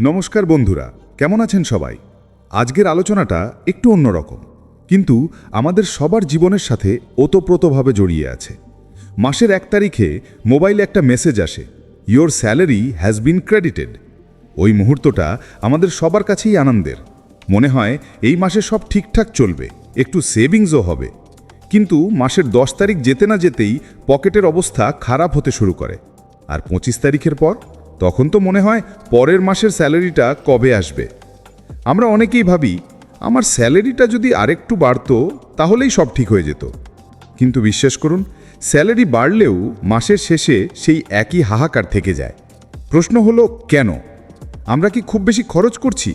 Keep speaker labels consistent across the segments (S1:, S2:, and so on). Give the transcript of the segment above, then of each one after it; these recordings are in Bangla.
S1: নমস্কার বন্ধুরা, কেমন আছেন সবাই? আজকের আলোচনাটা একটু অন্যরকম। কিন্তু আমাদের সবার জীবনের সাথে ওতপ্রোতভাবে জড়িয়ে আছে। মাসের এক তারিখে মোবাইলে একটা মেসেজ আসে your salary has been credited ওই মুহূর্তটা আমাদের সবার কাছেই আনন্দের। মনে হয় এই মাসে সব ঠিকঠাক চলবে, একটু সেভিংসও হবে। কিন্তু মাসের দশ তারিখ যেতে না যেতেই পকেটের অবস্থা খারাপ হতে শুরু করে। আর পঁচিশ তারিখের পর? তখন তো মনে হয় পরের মাসের স্যালারিটা কবে আসবে। আমরা অনেকেই ভাবি, আমার স্যালারিটা যদি আরেকটু বাড়তো, তাহলেই সব ঠিক হয়ে যেত। কিন্তু বিশ্বাস করুন, স্যালারি বাড়লেও মাসের শেষে সেই একই হাহাকার থেকে যায়। প্রশ্ন হলো, কেন? আমরা কি খুব বেশি খরচ করছি?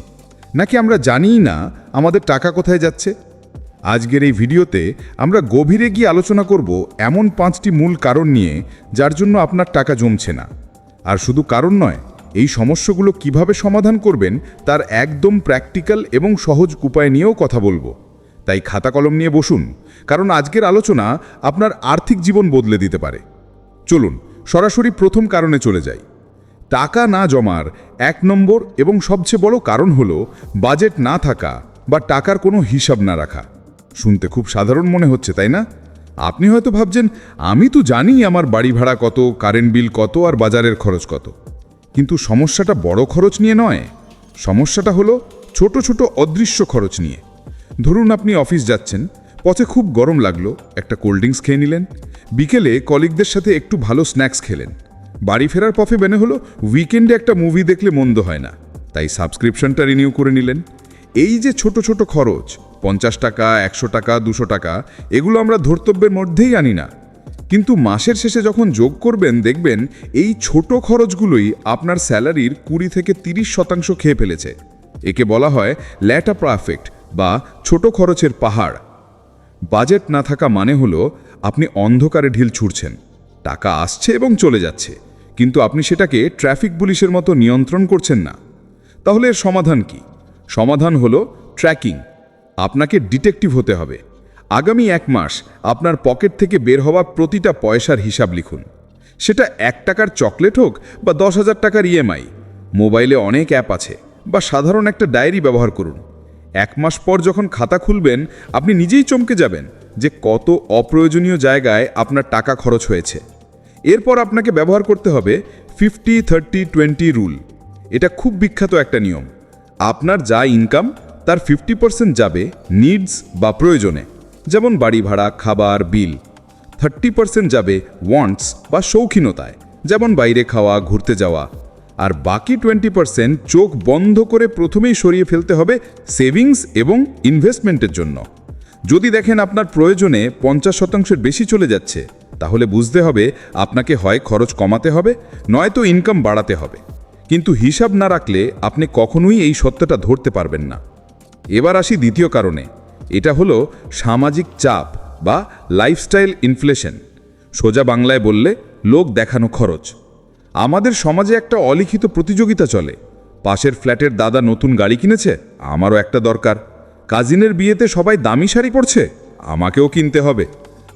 S1: নাকি আমরা জানিই না আমাদের টাকা কোথায় যাচ্ছে? আজকের এই ভিডিওতে আমরা গভীরে গিয়ে আলোচনা করব এমন পাঁচটি মূল কারণ নিয়ে, যার জন্য আপনার টাকা জমছে না। আর শুধু কারণ নয়, এই সমস্যাগুলো কীভাবে সমাধান করবেন তার একদম প্র্যাকটিক্যাল এবং সহজ উপায় নিয়েও কথা বলব। তাই খাতা কলম নিয়ে বসুন, কারণ আজকের আলোচনা আপনার আর্থিক জীবন বদলে দিতে পারে। চলুন, সরাসরি প্রথম কারণে চলে যাই। টাকা না জমার এক নম্বর এবং সবচেয়ে বড় কারণ হলো বাজেট না থাকা বা টাকার কোনো হিসাব না রাখা। শুনতে খুব সাধারণ মনে হচ্ছে, তাই না? আপনি হয়তো ভাবছেন, আমি তো জানি আমার বাড়ি ভাড়া কত কারেন্ট বিল কত আর বাজারের খরচ কত। কিন্তু সমস্যাটা বড় খরচ নিয়ে নয়। সমস্যাটা হলো ছোট ছোট অদৃশ্য খরচ নিয়ে। ধরুন আপনি অফিস যাচ্ছেন, পথে খুব গরম লাগল, একটা কোল্ড ড্রিঙ্কস খেয়ে নিলেন। বিকেলে কলিগদের সাথে একটু ভালো স্ন্যাক্স খেলেন। বাড়ি ফেরার পথে বেনে হলো উইকেন্ডে একটা মুভি দেখলে মন্দ হয় না। তাই সাবস্ক্রিপশনটা রিনিউ করে নিলেন। এই যে ছোট ছোট খরচ পঞ্চাশ টাকা, একশো টাকা, দুশো টাকা, এগুলো আমরা ধর্তব্যের মধ্যেই আনি না। কিন্তু মাসের শেষে যখন যোগ করবেন, দেখবেন এই ছোট খরচগুলোই আপনার স্যালারির কুড়ি থেকে তিরিশ শতাংশ খেয়ে ফেলেছে। একে বলা হয় ল্যাটা পারফেক্ট বা ছোট খরচের পাহাড়। বাজেট না থাকা মানে হলো আপনি অন্ধকারে ঢিল ছুড়ছেন, টাকা আসছে এবং চলে যাচ্ছে, কিন্তু আপনি সেটাকে ট্রাফিক পুলিশের মতো নিয়ন্ত্রণ করছেন না। তাহলে এর সমাধান কি? সমাধান হলো ট্র্যাকিং। আপনাকে ডিটেকটিভ হতে হবে। আগামী এক মাস আপনার পকেট থেকে বের হওয়া প্রতিটা পয়সার হিসাব লিখুন। সেটা এক টাকার চকলেট হোক বা দশ হাজার টাকার ইএমআই মোবাইলে অনেক অ্যাপ আছে বা সাধারণ একটা ডায়েরি ব্যবহার করুন। এক মাস পর যখন খাতা খুলবেন, আপনি নিজেই চমকে যাবেন যে কত অপ্রয়োজনীয় জায়গায় আপনার টাকা খরচ হয়েছে। এরপর আপনাকে ব্যবহার করতে হবে ফিফটি থার্টি টোয়েন্টি রুল এটা খুব বিখ্যাত একটা নিয়ম। আপনার যা ইনকাম তার ফিফটি পার্সেন্ট যাবে নিডস বা প্রয়োজনে, যেমন বাড়ি ভাড়া, খাবার বিল থার্টি পার্সেন্ট যাবে ওয়ান্টস বা শৌখিনতায়, যেমন বাইরে খাওয়া, ঘুরতে যাওয়া। আর বাকি টোয়েন্টি পার্সেন্ট চোখ বন্ধ করে প্রথমেই সরিয়ে ফেলতে হবে সেভিংস এবং ইনভেস্টমেন্টের জন্য। যদি দেখেন আপনার প্রয়োজনে পঞ্চাশ শতাংশের বেশি চলে যাচ্ছে, তাহলে বুঝতে হবে আপনাকে হয় খরচ কমাতে হবে, নয়তো ইনকাম বাড়াতে হবে। কিন্তু হিসাব না রাখলে আপনি কখনোই এই সত্যটা ধরতে পারবেন না। এবার আসি দ্বিতীয় কারণে। এটা হলো সামাজিক চাপ বা লাইফস্টাইল ইনফ্লেশন সোজা বাংলায় বললে, লোক দেখানো খরচ। আমাদের সমাজে একটা অলিখিত প্রতিযোগিতা চলে। পাশের ফ্ল্যাটের দাদা নতুন গাড়ি কিনেছে, আমারও একটা দরকার। কাজিনের বিয়েতে সবাই দামি শাড়ি পরছে, আমাকেও কিনতে হবে।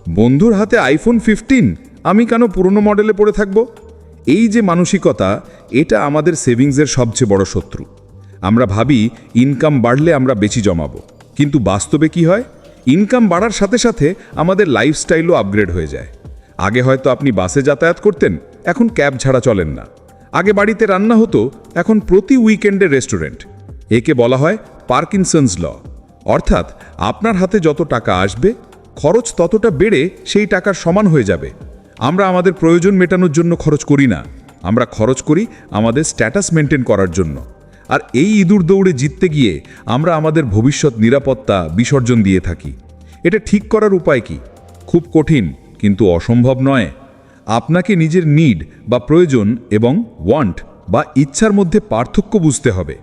S1: বন্ধুর হাতে আইফোন ফিফটিন আমি কেন পুরনো মডেলে পড়ে থাকব? এই যে মানসিকতা, এটা আমাদের সেভিংসের সবচেয়ে বড় শত্রু। আমরা ভাবি ইনকাম বাড়লে আমরা বেশি জমাবো। কিন্তু বাস্তবে কি হয়? ইনকাম বাড়ার সাথে সাথে আমাদের লাইফস্টাইলও আপগ্রেড হয়ে যায়। আগে হয়তো আপনি বাসে যাতায়াত করতেন, এখন ক্যাব ছাড়া চলেন না। আগে বাড়িতে রান্না হতো, এখন প্রতি উইকেন্ডে রেস্টুরেন্ট। একে বলা হয় পার্কিনসন্স ল। অর্থাৎ আপনার হাতে যত টাকা আসবে, খরচ ততটা বেড়ে সেই টাকার সমান হয়ে যাবে। আমরা আমাদের প্রয়োজন মেটানোর জন্য খরচ করি না। আমরা খরচ করি আমাদের স্ট্যাটাস মেনটেন করার জন্য। আর এই ইঁদুর দৌড়ে জিততে গিয়ে আমরা আমাদের ভবিষ্যৎ নিরাপত্তা বিসর্জন দিয়ে থাকি। এটা ঠিক করার উপায় কি? খুব কঠিন, কিন্তু অসম্ভব নয়। আপনাকে নিজের নিড বা প্রয়োজন এবং ওয়ান্ট বা ইচ্ছার মধ্যে পার্থক্য বুঝতে হবে।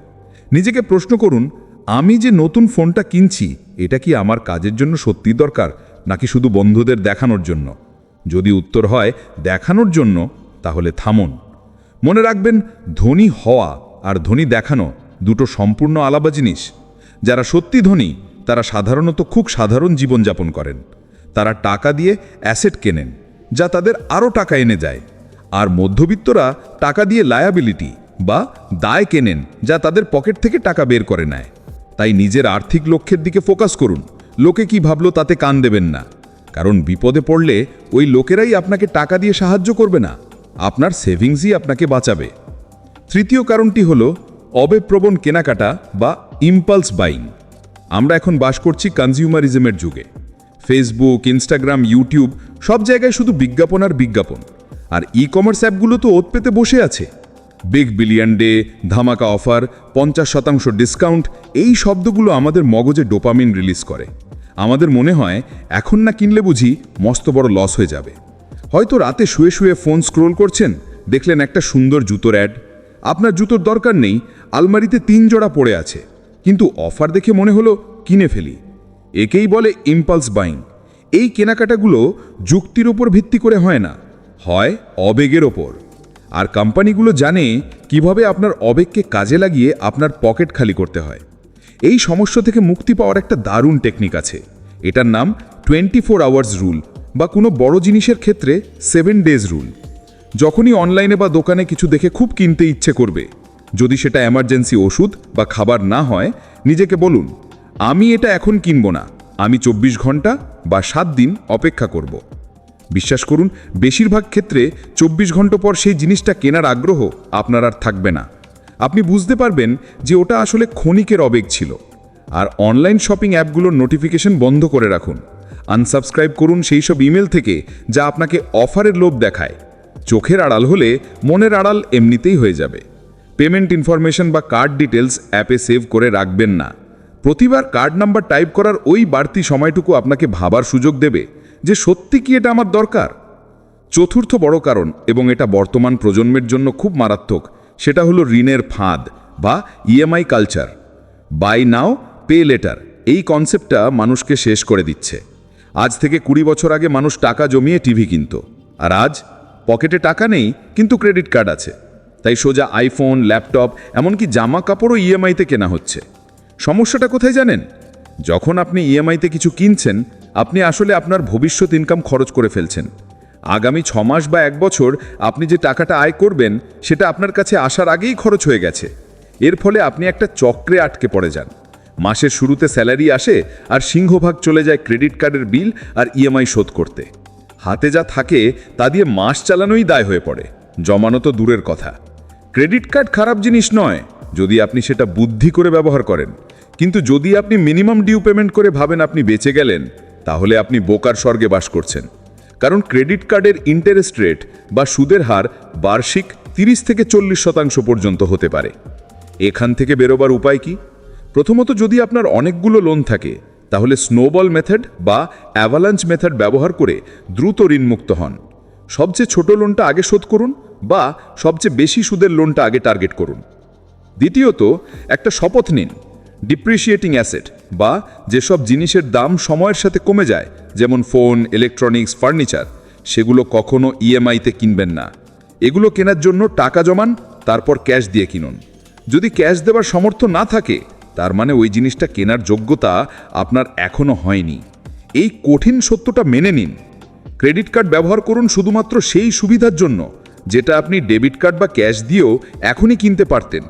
S1: নিজেকে প্রশ্ন করুন, আমি যে নতুন ফোনটা কিনছি, এটা কি আমার কাজের জন্য সত্যিই দরকার, নাকি শুধু বন্ধুদের দেখানোর জন্য? যদি উত্তর হয়, দেখানোর জন্য, তাহলে থামুন। মনে রাখবেন, ধনী হওয়া আর ধনী দেখানো দুটো সম্পূর্ণ আলাদা জিনিস। যারা সত্যি ধনী, তারা সাধারণত খুব সাধারণ জীবনযাপন করেন। তারা টাকা দিয়ে অ্যাসেট কেনেন, যা তাদের আরও টাকা এনে যায়। আর মধ্যবিত্তরা টাকা দিয়ে লায়াবিলিটি বা দায় কেনেন, যা তাদের পকেট থেকে টাকা বের করে নেয়। তাই নিজের আর্থিক লক্ষ্যের দিকে ফোকাস করুন। লোকে কি ভাবলো তাতে কান দেবেন না। কারণ বিপদে পড়লে ওই লোকেরাই আপনাকে টাকা দিয়ে সাহায্য করবে না। আপনার সেভিংসই আপনাকে বাঁচাবে। তৃতীয় কারণটি হল অবেপ্রবণ কেনাকাটা বা ইম্পালস বাইং আমরা এখন বাস করছি কনজিউমারিজমের যুগে। ফেসবুক ইনস্টাগ্রাম ইউটিউব সব জায়গায় শুধু বিজ্ঞাপন আর বিজ্ঞাপন। আর ই কমার্স অ্যাপগুলো তো ওত পেতে বসে আছে। বিগ বিলিয়ন ডে ধামাকা অফার, পঞ্চাশ শতাংশ ডিসকাউন্ট এই শব্দগুলো আমাদের মগজে ডোপামিন রিলিজ করে। আমাদের মনে হয়, এখন না কিনলে বুঝি মস্ত বড় লস হয়ে যাবে। হয়তো রাতে শুয়ে শুয়ে ফোন স্ক্রোল করছেন, দেখলেন একটা সুন্দর জুতোর অ্যাড আপনার জুতোর দরকার নেই, আলমারিতে তিন জোড়া পড়ে আছে। কিন্তু অফার দেখে মনে হলো, কিনে ফেলি। একেই বলে ইম্পালস বাইং এই কেনাকাটাগুলো যুক্তির ওপর ভিত্তি করে হয় না, হয় অবেগের ওপর। আর কোম্পানিগুলো জানে কীভাবে আপনার অবেগকে কাজে লাগিয়ে আপনার পকেট খালি করতে হয়। এই সমস্যা থেকে মুক্তি পাওয়ার একটা দারুণ টেকনিক আছে। এটার নাম টোয়েন্টি ফোর আওয়ার্স রুল বা কোনো বড় জিনিসের ক্ষেত্রে সেভেন ডেজ রুল যখনই অনলাইনে বা দোকানে কিছু দেখে খুব কিনতে ইচ্ছে করবে। যদি সেটা এমার্জেন্সি ওষুধ বা খাবার না হয়, নিজেকে বলুন, আমি এটা এখন কিনব না। আমি চব্বিশ ঘণ্টা বা সাত দিন অপেক্ষা করব। বিশ্বাস করুন, বেশিরভাগ ক্ষেত্রে চব্বিশ ঘণ্টা পর সেই জিনিসটা কেনার আগ্রহ আপনার আর থাকবে না। আপনি বুঝতে পারবেন যে ওটা আসলে ক্ষণিকের আবেগ ছিল। আর অনলাইন শপিং অ্যাপগুলোর নোটিফিকেশন বন্ধ করে রাখুন। আনসাবস্ক্রাইব করুন সেই সব ইমেল থেকে যা আপনাকে অফারের লোভ দেখায়। চোখের আড়াল হলে মনের আড়াল এমনিতেই হয়ে যাবে। পেমেন্ট ইনফরমেশন বা কার্ড ডিটেলস অ্যাপে সেভ করে রাখবেন না। প্রতিবার কার্ড নাম্বার টাইপ করার ওই বাড়তি সময়টুকু আপনাকে ভাবার সুযোগ দেবে যে সত্যি কি এটা আমার দরকার। চতুর্থ বড় কারণ এবং এটা বর্তমান প্রজন্মের জন্য খুব মারাত্মক, সেটা হলো ঋণের ফাঁদ বা EMI culture buy now pay later এই কনসেপ্টটা মানুষকে শেষ করে দিচ্ছে। আজ থেকে কুড়ি বছর আগে মানুষ টাকা জমিয়ে টিভি কিনত। আর আজ পকেটে টাকা নেই, কিন্তু ক্রেডিট কার্ড আছে। তাই সোজা আইফোন, ল্যাপটপ, এমনকি জামা কাপড়ও ইএমআইতে কেনা হচ্ছে। সমস্যাটা কোথায় জানেন? যখন আপনি ইএমআইতে কিছু কিনছেন, আপনি আসলে আপনার ভবিষ্যৎ ইনকাম খরচ করে ফেলছেন। আগামী ছ মাস বা এক বছর আপনি যে টাকাটা আয় করবেন, সেটা আপনার কাছে আসার আগেই খরচ হয়ে গেছে। এর ফলে আপনি একটা চক্রে আটকে পড়ে যান। মাসের শুরুতে স্যালারি আসে আর সিংহভাগ চলে যায় ক্রেডিট কার্ডের বিল আর ইএমআই শোধ করতে। হাতে যা থাকে তা দিয়ে মাস চালানোই দায় হয়ে পড়ে। জমানো তো দূরের কথা। ক্রেডিট কার্ড খারাপ জিনিস নয়, যদি আপনি সেটা বুদ্ধি করে ব্যবহার করেন। কিন্তু যদি আপনি মিনিমাম ডিউ পেমেন্ট করে ভাবেন আপনি বেঁচে গেলেন, তাহলে আপনি বোকার স্বর্গে বাস করছেন। কারণ ক্রেডিট কার্ডের ইন্টারেস্ট রেট বা সুদের হার বার্ষিক তিরিশ থেকে চল্লিশ শতাংশ পর্যন্ত হতে পারে। এখান থেকে বেরোবার উপায় কি? প্রথমত যদি আপনার অনেকগুলো লোন থাকে তাহলে স্নোবল মেথড বা অ্যাভালাঞ্চ মেথড ব্যবহার করে দ্রুত ঋণমুক্ত হন। সবচেয়ে ছোট লোনটা আগে শোধ করুন বা সবচেয়ে বেশি সুদের লোনটা আগে টার্গেট করুন। দ্বিতীয়ত, একটা শপথ নিন ডিপ্রিসিয়েটিং অ্যাসেট বা যেসব জিনিসের দাম সময়ের সাথে কমে যায়, যেমন ফোন ইলেকট্রনিক্স ফার্নিচার সেগুলো কখনো ইএমআইতে কিনবেন না। এগুলো কেনার জন্য টাকা জমান, তারপর ক্যাশ দিয়ে কিনুন। যদি ক্যাশ দেওয়ার সামর্থ্য না থাকে তার মানে ওই জিনিসটা কেনার যোগ্যতা আপনার এখনও হয়নি। এই কঠিন সত্যটা মেনে নিন। ক্রেডিট কার্ড ব্যবহার করুন শুধুমাত্র সেই সুবিধার জন্য, যেটা আপনি ডেবিট কার্ড বা ক্যাশ দিয়েও এখনই কিনতে পারতেন।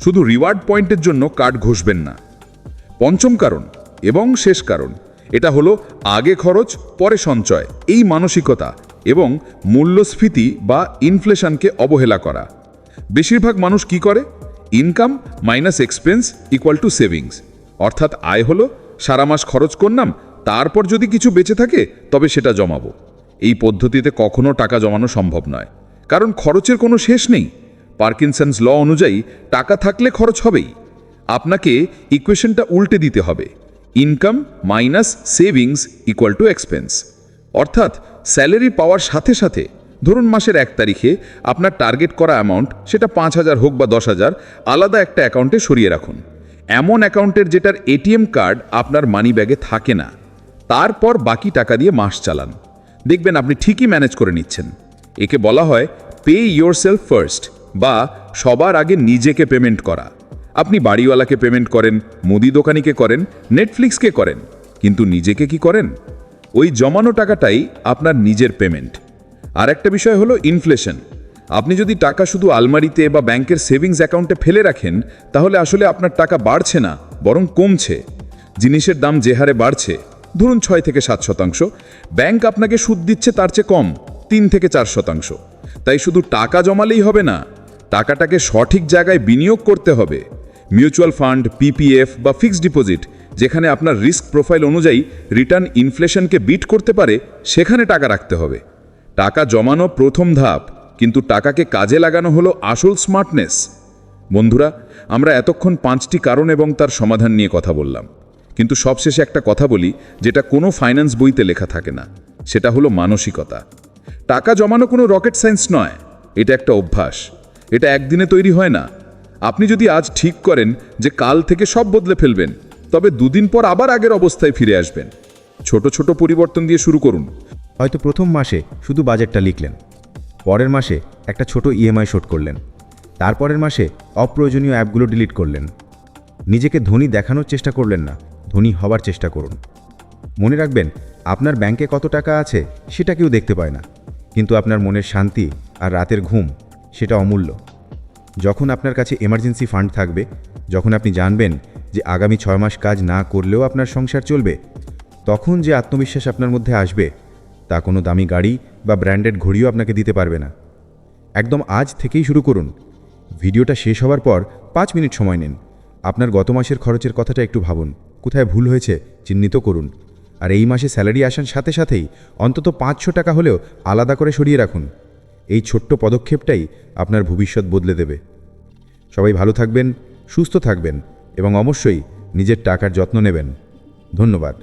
S1: শুধু রিওয়ার্ড পয়েন্টের জন্য কার্ড ঘষবেন না। পঞ্চম কারণ এবং শেষ কারণ, এটা হলো আগে খরচ, পরে সঞ্চয়, এই মানসিকতা এবং মূল্যস্ফীতি বা ইনফ্লেশনকে অবহেলা করা। বেশিরভাগ মানুষ কি করে? Income minus expense equal to savings. অর্থাৎ আয় হলো সারা মাস খরচ করলাম, তারপর যদি কিছু বেঁচে থাকে, তবে সেটা জমাবো। এই পদ্ধতিতে কখনো টাকা জমানো সম্ভব নয়। কারণ খরচের কোনো শেষ নেই। পার্কিনসন্স ল অনুযায়ী টাকা থাকলে খরচ হবেই। আপনাকে ইকুয়েশনটা উল্টে দিতে হবে। Income minus savings equal to expense. অর্থাৎ স্যালারি পাওয়ার সাথে সাথে ধরুন মাসের এক তারিখে আপনার টার্গেট করা অ্যামাউন্ট সেটা পাঁচ হাজার হোক বা দশ হাজার, আলাদা একটা অ্যাকাউন্টে সরিয়ে রাখুন। এমন অ্যাকাউন্টের যেটার এটিএম কার্ড আপনার মানি ব্যাগে থাকে না। তারপর বাকি টাকা দিয়ে মাস চালান। দেখবেন আপনি ঠিকই ম্যানেজ করে নিচ্ছেন। একে বলা হয় পে ইয়োর সেলফ ফার্স্ট বা সবার আগে নিজেকে পেমেন্ট করা। আপনি বাড়িওয়ালাকে পেমেন্ট করেন, মুদি দোকানিকে করেন নেটফ্লিক্সকে করেন, কিন্তু নিজেকে কি করেন? ওই জমানো টাকাটাই আপনার নিজের পেমেন্ট আর একটা বিষয় হলো ইনফ্লেশন আপনি যদি টাকা শুধু আলমারিতে বা ব্যাংকের সেভিংস অ্যাকাউন্টে ফেলে রাখেন, তাহলে আসলে আপনার টাকা বাড়ছে না, বরং কমছে। জিনিসের দাম যে হারে বাড়ছে, ধরুন ছয় থেকে সাত শতাংশ, ব্যাংক আপনাকে সুদ দিচ্ছে তার চেয়ে কম, তিন থেকে চার শতাংশ। তাই শুধু টাকা জমালেই হবে না, টাকাটাকে সঠিক জায়গায় বিনিয়োগ করতে হবে। মিউচুয়াল ফান্ড, পিপিএফ বা ফিক্সড ডিপোজিট, যেখানে আপনার রিস্ক প্রোফাইল অনুযায়ী রিটার্ন ইনফ্লেশনকে বিট করতে পারে, সেখানে টাকা রাখতে হবে। টাকা জমানো প্রথম ধাপ, কিন্তু টাকাকে কাজে লাগানো হলো আসল স্মার্টনেস বন্ধুরা, আমরা এতক্ষণ পাঁচটি কারণ এবং তার সমাধান নিয়ে কথা বললাম। কিন্তু সবশেষে একটা কথা বলি, যেটা কোনো ফাইন্যান্স বইতে লেখা থাকে না। সেটা হলো মানসিকতা। টাকা জমানো কোনো রকেট সায়েন্স নয়। এটা একটা অভ্যাস। এটা একদিনে তৈরি হয় না। আপনি যদি আজ ঠিক করেন যে কাল থেকে সব বদলে ফেলবেন, তবে দুদিন পর আবার আগের অবস্থায় ফিরে আসবেন। ছোট ছোট পরিবর্তন দিয়ে শুরু করুন।
S2: হয়তো প্রথম মাসে শুধু বাজেটটা লিখলেন। পরের মাসে একটা ছোট ইএমআই শোট করলেন। তারপরের মাসে অপ্রয়োজনীয় অ্যাপগুলো ডিলিট করলেন। নিজেকে ধনী দেখানোর চেষ্টা করলেন না, ধনী হবার চেষ্টা করুন। মনে রাখবেন, আপনার ব্যাংকে কত টাকা আছে সেটা কেউ দেখতে পায় না। কিন্তু আপনার মনের শান্তি আর রাতের ঘুম সেটা অমূল্য। যখন আপনার কাছে এমার্জেন্সি ফান্ড থাকবে, যখন আপনি জানবেন যে আগামী ছয় মাস কাজ না করলেও আপনার সংসার চলবে, তখন যে আত্মবিশ্বাস আপনার মধ্যে আসবে তা কোনো দামি গাড়ি বা ব্র্যান্ডেড ঘড়িও আপনাকে দিতে পারবে না। একদম আজ থেকেই শুরু করুন। ভিডিওটা শেষ হওয়ার পর পাঁচ মিনিট সময় নিন। আপনার গত মাসের খরচের কথাটা একটু ভাবুন। কোথায় ভুল হয়েছে চিহ্নিত করুন। আর এই মাসে স্যালারি আসার সাথে সাথেই অন্তত পাঁচশো টাকা হলেও আলাদা করে সরিয়ে রাখুন। এই ছোট্ট পদক্ষেপটাই আপনার ভবিষ্যৎ বদলে দেবে। সবাই ভালো থাকবেন, সুস্থ থাকবেন এবং অবশ্যই নিজের টাকার যত্ন নেবেন। ধন্যবাদ।